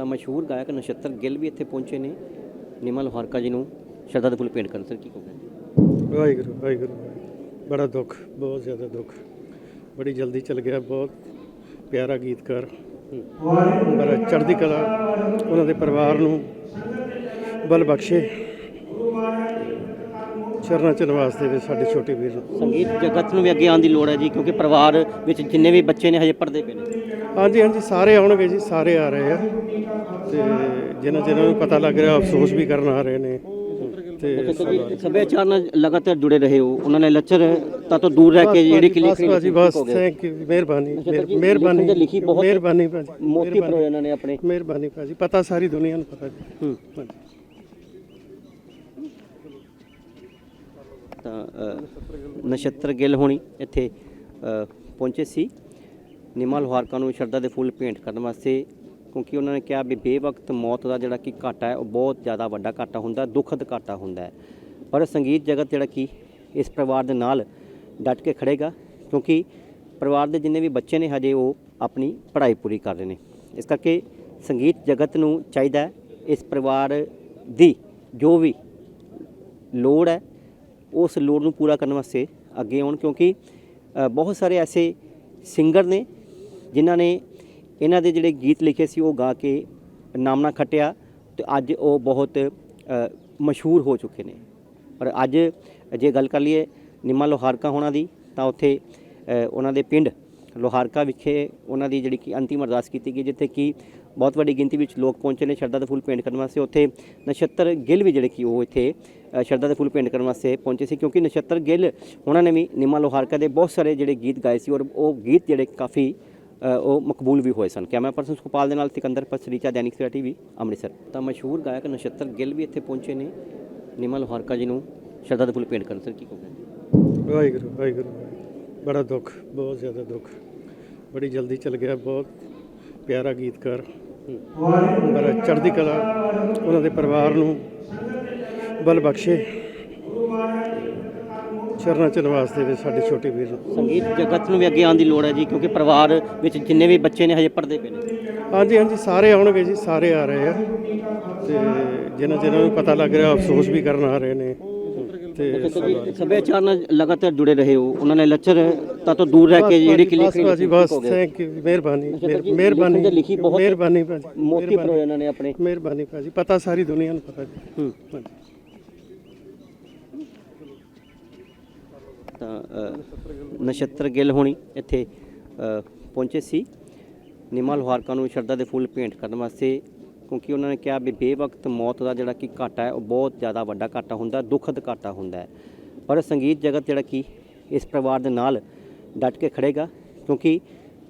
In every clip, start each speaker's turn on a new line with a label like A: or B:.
A: ਤਾਂ ਮਸ਼ਹੂਰ ਗਾਇਕ ਨਛੱਤਰ ਗਿੱਲ ਵੀ ਇੱਥੇ ਪਹੁੰਚੇ ਨੇ। ਨਿਮਲ ਹਰਕਾ ਜੀ ਨੂੰ ਸ਼ਰਧਾ ਦੇ ਫੁੱਲ ਭੇਂਟ ਕਰਨ। ਸਰ ਕੀ ਕਹੋਗੇ?
B: ਵਾਹਿਗੁਰੂ ਵਾਹਿਗੁਰੂ। ਬੜਾ ਦੁੱਖ ਬਹੁਤ ਜ਼ਿਆਦਾ ਦੁੱਖ। ਬੜੀ ਜਲਦੀ ਚਲ ਗਿਆ ਬਹੁਤ ਪਿਆਰਾ ਗੀਤਕਾਰ। ਬੜਾ ਚੜ੍ਹਦੀ ਕਲਾ ਉਹਨਾਂ ਦੇ ਪਰਿਵਾਰ ਨੂੰ ਬਲ ਬਖਸ਼ੇ। ਚਰਨਾਂ ਚ ਨਿਵਾਸ ਦੇਵੇ ਸਾਡੇ ਛੋਟੇ ਵੀਰ।
A: ਸੰਗੀਤ ਜਗਤ ਨੂੰ ਵੀ ਅੱਗੇ ਆਉਣ ਦੀ ਲੋੜ ਹੈ ਜੀ ਕਿਉਂਕਿ ਪਰਿਵਾਰ ਵਿੱਚ ਜਿੰਨੇ ਵੀ ਬੱਚੇ ਨੇ ਹਜੇ ਪੜ੍ਹਦੇ ਪਏ ਨੇ।
B: ਹਾਂਜੀ ਹਾਂਜੀ ਸਾਰੇ ਆਉਣਗੇ ਜੀ ਸਾਰੇ ਆ ਰਹੇ ਆ। ਤੇ ਜਿਨ੍ਹਾਂ ਜਿਨ੍ਹਾਂ ਨੂੰ ਪਤਾ ਲੱਗ ਰਿਹਾ ਅਫਸੋਸ ਵੀ ਕਰਨ ਆ ਰਹੇ ਨੇ। ਤੇ
A: ਸੱਭਿਆਚਾਰ ਨਾਲ ਲਗਾਤਾਰ ਜੁੜੇ ਰਹੇ ਹੋ। ਉਹਨਾਂ ਨੇ ਲੱਚਰ ਤਾਂ ਤੋਂ ਦੂਰ ਰਹਿ ਕੇ ਜਿਹੜੀ ਕਿ
B: ਬਸ ਭਾਜੀ ਬਸ ਥੈਂਕ ਯੂ ਮਿਹਰਬਾਨੀ ਮਿਹਰ- ਮਿਹਰਬਾਨੀ
A: ਲਿਖੀ ਬਹੁਤ-
B: ਮਿਹਰਬਾਨੀ ਭਾਜੀ
A: ਮੋਤੀ ਪਰੋਏ ਉਹਨਾਂ ਨੇ ਆਪਣੇ।
B: ਮਿਹਰਬਾਨੀ ਭਾਜੀ ਪਤਾ ਸਾਰੀ ਦੁਨੀਆ ਨੂੰ ਪਤਾ ਜੀ।
A: ਹੂੰ। ਤਾਂ ਨਛੱਤਰ ਗਿੱਲ ਹੋਣੀ ਇੱਥੇ ਪਹੁੰਚੇ ਸੀ। ਨਿਮਾ ਲੋਹਾਰਕਾ ਨੂੰ ਸ਼ਰਧਾ ਦੇ ਫੁੱਲ ਭੇਂਟ ਕਰਨ ਵਾਸਤੇ, ਕਿਉਂਕਿ ਉਹਨਾਂ ਨੇ ਕਿਹਾ ਵੀ ਬੇਵਕਤ ਮੌਤ ਦਾ ਜਿਹੜਾ ਕਿ ਘਾਟਾ ਹੈ, ਉਹ ਬਹੁਤ ਜ਼ਿਆਦਾ ਵੱਡਾ ਘਾਟਾ ਹੁੰਦਾ, ਦੁਖਦ ਘਾਟਾ ਹੁੰਦਾ ਹੈ। ਪਰ ਸੰਗੀਤ ਜਗਤ ਜਿਹੜਾ ਕਿ ਇਸ ਪਰਿਵਾਰ ਦੇ ਨਾਲ ਡਟ ਕੇ ਖੜੇਗਾ, ਕਿਉਂਕਿ ਪਰਿਵਾਰ ਦੇ ਜਿੰਨੇ ਵੀ ਬੱਚੇ ਨੇ, ਹਜੇ ਉਹ ਆਪਣੀ ਪੜ੍ਹਾਈ ਪੂਰੀ ਕਰ ਰਹੇ ਨੇ। ਇਸ ਕਰਕੇ ਸੰਗੀਤ ਜਗਤ ਨੂੰ ਚਾਹੀਦਾ ਇਸ ਪਰਿਵਾਰ ਦੀ ਜੋ ਵੀ ਲੋੜ ਹੈ, ਉਸ ਲੋੜ ਨੂੰ ਪੂਰਾ ਕਰਨ ਵਾਸਤੇ ਅੱਗੇ ਆਉਣ, ਕਿਉਂਕਿ ਬਹੁਤ ਸਾਰੇ ਐਸੇ ਸਿੰਗਰ ਨੇ ਜਿਨ੍ਹਾਂ ਨੇ ਇਹਨਾਂ ਦੇ ਜਿਹੜੇ ਗੀਤ ਲਿਖੇ ਸੀ ਉਹ ਗਾ ਕੇ ਨਾਮਣਾ ਖੱਟਿਆ ਤੇ ਅੱਜ ਉਹ ਬਹੁਤ ਮਸ਼ਹੂਰ ਹੋ ਚੁੱਕੇ ਨੇ। ਪਰ ਅੱਜ ਜੇ ਗੱਲ ਕਰ ਲਈਏ ਨਿਮਾ ਲੋਹਾਰਕਾ ਹੋਣਾ ਦੀ, ਤਾਂ ਉੱਥੇ ਉਹਨਾਂ ਦੇ ਪਿੰਡ ਲੋਹਾਰਕਾ ਵਿਖੇ ਉਹਨਾਂ ਦੀ ਜਿਹੜੀ ਕਿ ਅੰਤਿਮ ਅਰਦਾਸ ਕੀਤੀ ਗਈ, ਜਿੱਥੇ ਕਿ ਬਹੁਤ ਵੱਡੀ ਗਿਣਤੀ ਵਿੱਚ ਲੋਕ ਪਹੁੰਚੇ ਨੇ ਸ਼ਰਧਾ ਦੇ ਫੁੱਲ ਭੇਂਟ ਕਰਨ ਵਾਸਤੇ। ਉੱਥੇ ਨਛੱਤਰ ਗਿੱਲ ਵੀ ਜਿਹੜੇ ਕਿ ਉਹ ਇੱਥੇ ਸ਼ਰਧਾ ਦੇ ਫੁੱਲ ਭੇਂਟ ਕਰਨ ਵਾਸਤੇ ਪਹੁੰਚੇ ਸੀ, ਕਿਉਂਕਿ ਨਛੱਤਰ ਗਿੱਲ, ਉਹਨਾਂ ਨੇ ਵੀ ਨਿਮਾ ਲੋਹਾਰਕਾ ਦੇ ਬਹੁਤ ਸਾਰੇ ਜਿਹੜੇ ਗੀਤ ਗਾਏ ਸੀ ਔਰ ਉਹ ਗੀਤ ਜਿਹੜੇ ਕਾਫੀ ਉਹ ਮਕਬੂਲ ਵੀ ਹੋਏ ਸਨ। ਕੈਮਰਾ ਪਰਸਨ ਸੁਖਪਾਲ ਦੇ ਨਾਲ ਸਿਕੰਦਰ ਪਸਰੀਚਾ ਦੈਨਿਕ ਸਵੇਰਾ ਟੀਵੀ, ਅੰਮ੍ਰਿਤਸਰ। ਤਾਂ ਮਸ਼ਹੂਰ ਗਾਇਕ ਨਛੱਤਰ ਗਿੱਲ ਵੀ ਇੱਥੇ ਪਹੁੰਚੇ ਨੇ। ਨਿਮਾ ਲੋਹਾਰਕਾ ਜੀ ਨੂੰ ਸ਼ਰਧਾ ਦੇ ਫੁੱਲ ਭੇਂਟ ਕਰਨ। ਸਰ, ਕੀ ਕਹੋਗੇ?
B: ਵਾਹਿਗੁਰੂ ਵਾਹਿਗੁਰੂ। ਬੜਾ ਦੁੱਖ, ਬਹੁਤ ਜ਼ਿਆਦਾ ਦੁੱਖ। ਬੜੀ ਜਲਦੀ ਚਲ ਗਿਆ, ਬਹੁਤ ਪਿਆਰਾ ਗੀਤਕਾਰ। ਬੜਾ ਚੜ੍ਹਦੀ ਕਲਾ, ਉਹਨਾਂ ਦੇ ਪਰਿਵਾਰ ਨੂੰ ਬਲ ਬਖਸ਼ੇ। ਚਰਨਾਂ ਚ ਨਿਵਾਸ ਦੇਵੇ ਸਾਡੇ ਛੋਟੇ ਵੀਰ ਨੂੰ।
A: ਸੰਗੀਤ ਜਗਤ ਨੂੰ ਵੀ ਅੱਗੇ ਆਉਣ ਦੀ ਲੋੜ ਹੈ ਜੀ ਕਿਉਂਕਿ ਪਰਿਵਾਰ ਵਿੱਚ ਜਿੰਨੇ ਵੀ ਬੱਚੇ ਨੇ ਹਜੇ ਪੜ੍ਹਦੇ ਪਏ ਨੇ।
B: ਹਾਂਜੀ ਹਾਂਜੀ ਸਾਰੇ ਆਉਣਗੇ ਜੀ ਸਾਰੇ ਆ ਰਹੇ ਆ। ਤੇ ਜਿਨ੍ਹਾਂ ਜਿਨ੍ਹਾਂ ਨੂੰ ਪਤਾ ਲੱਗ ਰਿਹਾ ਅਫਸੋਸ ਵੀ ਕਰਨ ਆ ਰਹੇ ਨੇ। ਤੇ
A: ਸੱਭਿਆਚਾਰ ਨਾਲ ਲਗਾਤਾਰ ਜੁੜੇ ਰਹੇ ਹੋ। ਉਹਨਾਂ ਨੇ ਲੱਚਰ ਤਾਂ ਤੋਂ ਦੂਰ ਰਹਿ ਕੇ ਜਿਹੜੀ ਕਿ
B: ਬਸ ਭਾਜੀ ਬਸ ਥੈਂਕ ਯੂ ਮਿਹਰਬਾਨੀ ਮਿਹਰ- ਮਿਹਰਬਾਨੀ
A: ਲਿਖੀ ਬਹੁਤ-
B: ਮਿਹਰਬਾਨੀ ਭਾਜੀ
A: ਮੋਤੀ ਪਰੋਏ ਉਹਨਾਂ ਨੇ ਆਪਣੇ।
B: ਮਿਹਰਬਾਨੀ ਭਾਜੀ ਪਤਾ ਸਾਰੀ ਦੁਨੀਆ ਨੂੰ ਪਤਾ ਜੀ।
A: ਹੂੰ। ਤਾਂ ਨਛੱਤਰ ਗਿੱਲ ਹੋਣੀ ਇੱਥੇ ਪਹੁੰਚੇ ਸੀ। ਨਿਮਾ ਲੋਹਾਰਕਾ ਨੂੰ ਸ਼ਰਧਾ ਦੇ ਫੁੱਲ ਭੇਂਟ ਕਰਨ ਵਾਸਤੇ, ਕਿਉਂਕਿ ਉਹਨਾਂ ਨੇ ਕਿਹਾ ਵੀ ਬੇਵਕਤ ਮੌਤ ਦਾ ਜਿਹੜਾ ਕਿ ਘਾਟਾ ਹੈ, ਉਹ ਬਹੁਤ ਜ਼ਿਆਦਾ ਵੱਡਾ ਘਾਟਾ ਹੁੰਦਾ, ਦੁਖਦ ਘਾਟਾ ਹੁੰਦਾ ਹੈ। ਪਰ ਸੰਗੀਤ ਜਗਤ ਜਿਹੜਾ ਕਿ ਇਸ ਪਰਿਵਾਰ ਦੇ ਨਾਲ ਡਟ ਕੇ ਖੜੇਗਾ, ਕਿਉਂਕਿ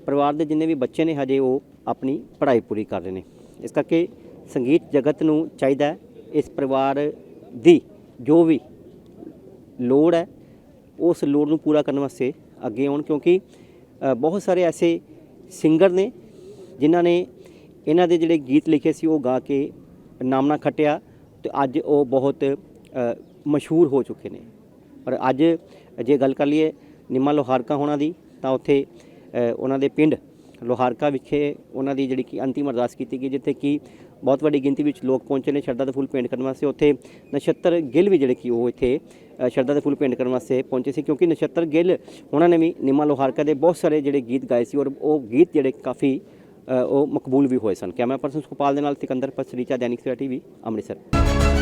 A: ਪਰਿਵਾਰ ਦੇ ਜਿੰਨੇ ਵੀ ਬੱਚੇ ਨੇ, ਹਜੇ ਉਹ ਆਪਣੀ ਪੜ੍ਹਾਈ ਪੂਰੀ ਕਰ ਰਹੇ ਨੇ। ਇਸ ਕਰਕੇ ਸੰਗੀਤ ਜਗਤ ਨੂੰ ਚਾਹੀਦਾ ਇਸ ਪਰਿਵਾਰ ਦੀ ਜੋ ਵੀ ਲੋੜ ਹੈ ਉਸ ਲੋੜ ਨੂੰ ਪੂਰਾ ਕਰਨ ਵਾਸਤੇ ਅੱਗੇ ਆਉਣ, ਕਿਉਂਕਿ ਬਹੁਤ ਸਾਰੇ ਐਸੇ ਸਿੰਗਰ ਨੇ ਜਿਨ੍ਹਾਂ ਨੇ ਇਹਨਾਂ ਦੇ ਜਿਹੜੇ ਗੀਤ ਲਿਖੇ ਸੀ, ਉਹ ਗਾ ਕੇ ਨਾਮਣਾ ਖੱਟਿਆ ਤੇ ਅੱਜ ਉਹ ਬਹੁਤ ਮਸ਼ਹੂਰ ਹੋ ਚੁੱਕੇ ਨੇ। ਪਰ ਅੱਜ ਜੇ ਗੱਲ ਕਰ ਲਈਏ ਨਿੰਮਾ ਲੋਹਾਰਕਾ ਹੋਣਾ ਦੀ, ਤਾਂ ਉੱਥੇ ਉਹਨਾਂ ਦੇ ਪਿੰਡ ਲੋਹਾਰਕਾ ਵਿਖੇ ਉਹਨਾਂ ਦੀ ਜਿਹੜੀ ਕਿ ਅੰਤਿਮ ਅਰਦਾਸ ਕੀਤੀ ਗਈ, ਜਿੱਥੇ ਕਿ ਬਹੁਤ ਵੱਡੀ ਗਿਣਤੀ ਵਿੱਚ ਲੋਕ ਪਹੁੰਚੇ ਨੇ ਸ਼ਰਧਾ ਦੇ ਫੁੱਲ ਭੇਂਟ ਕਰਨ ਵਾਸਤੇ। ਉੱਥੇ ਨਛੱਤਰ ਗਿੱਲ ਵੀ ਜਿਹੜੇ ਕਿ ਉਹ ਇੱਥੇ ਸ਼ਰਧਾ ਦੇ ਫੁੱਲ ਭੇਂਟ ਕਰਨ ਵਾਸਤੇ ਪਹੁੰਚੇ ਸੀ, ਕਿਉਂਕਿ ਨਛੱਤਰ ਗਿੱਲ ਉਹਨਾਂ ਨੇ ਵੀ ਨਿਮਾ ਲੋਹਾਰਕਾ ਦੇ ਬਹੁਤ ਸਾਰੇ ਜਿਹੜੇ ਗੀਤ ਗਾਏ ਸੀ ਔਰ ਉਹ ਗੀਤ ਜਿਹੜੇ ਕਾਫੀ ਉਹ ਮਕਬੂਲ ਵੀ ਹੋਏ ਸਨ। ਕੈਮਰਾ ਪਰਸਨ ਸੁਖਪਾਲ ਦੇ ਨਾਲ ਸਿਕੰਦਰ ਪਸਰੀਚਾ ਦੈਨਿਕ ਸਵੇਰਾ ਟੀਵੀ, ਅੰਮ੍ਰਿਤਸਰ।